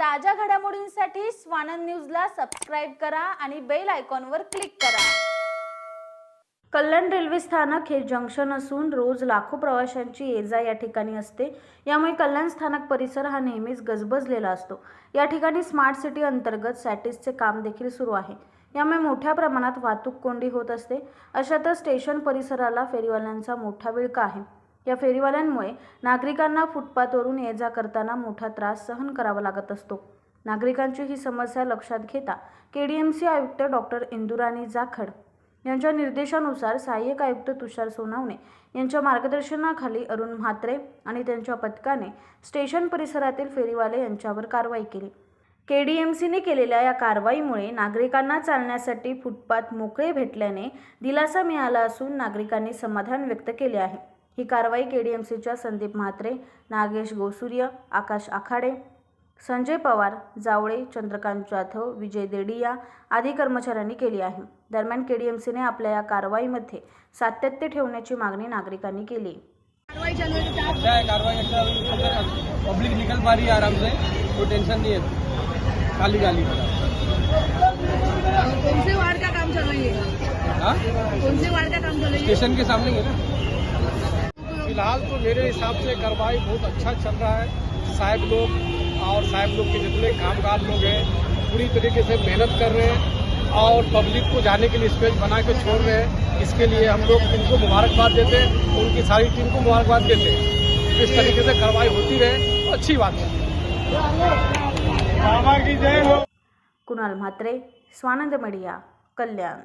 ताज्या घडामोडींसाठी स्वानंद न्यूजला सबस्क्राईब करा आणि बेल आयकॉनवर क्लिक करा. कल्याण रेल्वे स्थानक हे जंक्शन असून रोज लाखो प्रवाशांची ये जा या ठिकाणी असते. यामुळे कल्याण स्थानक परिसर हा नेहमीच गजबजलेला असतो. या ठिकाणी स्मार्ट सिटी अंतर्गत सॅटिसचे काम देखील सुरू आहे. यामुळे मोठ्या प्रमाणात वाहतूक कोंडी होत असते. अशातच स्टेशन परिसराला फेरीवाल्यांचा मोठा विळका आहे. या फेरीवाल्यांमुळे नागरिकांना फुटपाथवरून ये जा करताना मोठा त्रास सहन करावा लागत असतो. नागरिकांची ही समस्या लक्षात घेता के डी एम सी आयुक्त डॉक्टर इंदुराणी जाखड यांच्या निर्देशानुसार सहाय्यक आयुक्त तुषार सोनावणे यांच्या मार्गदर्शनाखाली अरुण म्हात्रे आणि त्यांच्या पथकाने स्टेशन परिसरातील फेरीवाले यांच्यावर कारवाई केली. के डी एम सीने केलेल्या या कारवाईमुळे नागरिकांना चालण्यासाठी फुटपाथ मोकळे भेटल्याने दिलासा मिळाला असून नागरिकांनी समाधान व्यक्त केले आहे. ही कारवाई के डी एम सीच्या संदीप म्हात्रे नागेश गोसूर्य आकाश आखाडे संजय पवार जावळे चंद्रकांत जाधव विजय देडिया आदी कर्मचाऱ्यांनी केली आहे. दरम्यान के डी एम सीने आपल्या या कारवाईमध्ये सातत्य ठेवण्याची मागणी नागरिकांनी केली. पब्लिक निकल पा रही है आराम से कोई टेंशन नहीं है खाली खाली कौन से वार्ड का काम चल रही है? हाँ कौन से वार्ड का काम चल रही है स्टेशन के सामने है ना. फ़िलहाल तो मेरे हिसाब से कार्रवाई बहुत अच्छा चल रहा है। साहब लोग और साहब लोग के जितने कामगार लोग हैं पूरी तरीके से मेहनत कर रहे हैं और पब्लिक को जाने के लिए स्पेस बना के छोड़ रहे हैं। इसके लिए हम लोग इनको मुबारकबाद देते हैं उनकी सारी टीम को मुबारकबाद देते हैं। इस तरीके से कार्रवाई होती रहे तो अच्छी बात है। बाबा की जय हो। कुणाल म्हात्रे स्वानंद मीडिया कल्याण।